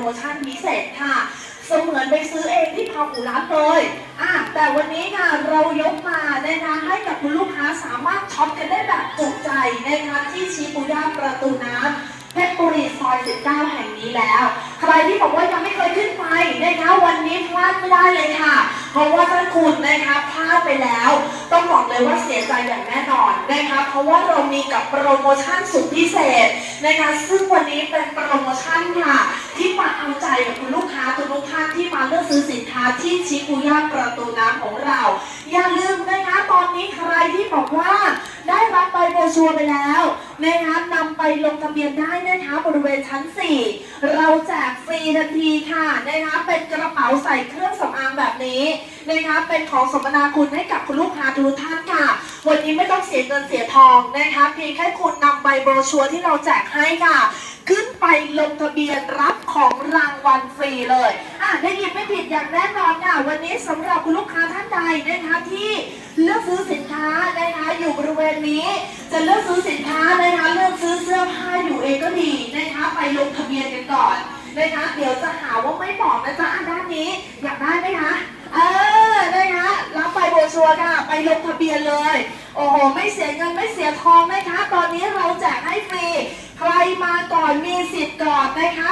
โมชั่นพิเศษค่ะ เสมือนไปซื้อเองที่พาหูร้านเลยอะแต่วันนี้ค่ะเรายกมานะคะให้กับคุณลูกค้าสามารถช็อปกันได้แบบจุใจนะคะที่ชิบูย่าประตูน้ำเพชรบุรีซอย 19 แห่งนี้แล้ว ใครที่บอกว่ายังไม่เคยขึ้นไปนะคะวันนี้พลาดไม่ได้เลยค่ะ เพราะว่าถ้าคุณนะคะพลาดไปแล้ว ต้อง เลยว่าเสียใจอย่างแน่นอนนะคะเพราะว่าเรามีกับโปรโมชั่นสุดพิเศษนะคะซึ่งวันนี้เป็นโปรโมชั่นค่ะ ที่มาเอาใจกับคุณลูกค้าทุกท่านที่มาเลือกซื้อสินค้าที่ชิคุย่าประตูน้ำของเรา อย่าลืมนะคะตอนนี้ใครที่บอกว่าได้รับใบโบรชัวร์ไปแล้วนะคะน ลงทะเบียนได้นะคะ บริเวณชั้น 4 เราแจกฟรีทันทีค่ะนะคะเป็นกระเป๋าใส่เครื่องสำอางแบบนี้นะคะเป็นของสมนาคุณให้กับคุณลูกค้าทุกท่านค่ะ วันนี้ไม่ต้องเสียเงินเสียทองนะคะเพียงแค่คุณนำใบโบรชัวร์ที่เราแจกให้ค่ะ ขึ้นไปลงทะเบียนรับของรางวัลฟรีเลยอะได้ยินไม่ผิดอย่างแน่นอนค่ะวันนี้สำหรับคุณลูกค้าท่านใดนะคะที่เลือกซื้อสินค้านะคะอยู่บริเวณนี้จะเลือกซื้อสิน เองก็ดีนะคะไปลงทะเบียนกันก่อนนะคะเดี๋ยวจะหาว่าไม่บอกนะจ๊ะด้านนี้อยากได้ไหมคะเออนะคะรับไปโบชัวร์ค่ะ ไปลงทะเบียนเลย โอ้โห ไม่เสียเงินไม่เสียทองนะคะ ตอนนี้เราแจกให้ฟรี ใครมาก่อนมีสิทธิ์ก่อนนะคะ